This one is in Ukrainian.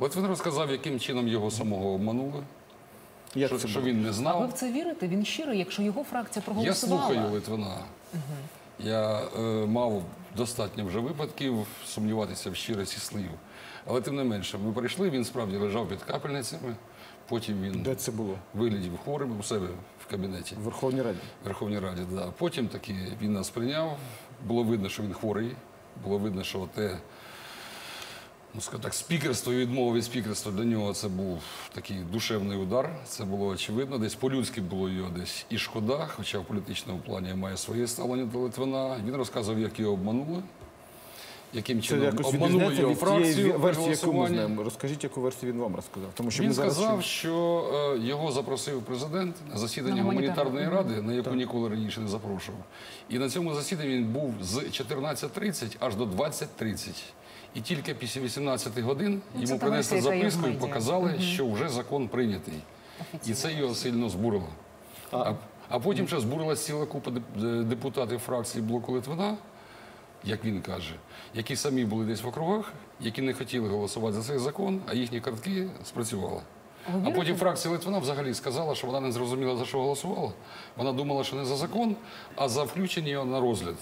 Литвин розказав, яким чином його самого обманули, Як що, це що він не А ви знав. в це вірите? Він щирий, якщо його фракція Я слухаю Литвина. Я е, мав достатньо вже випадків сумніватися в щирості слів. Але тим не менше, ми прийшли, він справді лежав під капельницями, потім він Де це було? виглядів хворим у себе в кабінеті. В Верховній Раді. в Верховній Раді. Да. Потім таки він нас прийняв. Було видно, що він хворий. Було видно, що те, ну скажімо так, спікерство і відмова від спікерства для нього це був такий душевний удар. Це було очевидно. Десь по-людськи було його десь і шкода, хоча в політичному плані має своє ставлення до Литвина. Він розказував, як його обманули. Яким Це чином якось обманули його від тієї фракцію при версії, яку ми голосуванні. знаємо. Розкажіть, яку версію він вам розказав. Тому що Він зараз сказав, що е, його запросив президент на засідання На гуманітарну. гуманітарної ради, на яку ніколи раніше не запрошував. І на цьому засіданні він був з 14.30 аж до 20.30. І тільки після 18 годин Ну, йому принесли записку і показали, що вже закон прийнятий. І це його сильно збурило. А, а потім ще збурилася ціла купа деп- депутатів фракції блоку Литвина, як він каже, які самі були десь в округах, які не хотіли голосувати за цей закон, а їхні картки спрацювали. А потім фракція Литвина взагалі сказала, що вона не зрозуміла, за що голосувала. Вона думала, що не за закон, а за включення його на розгляд.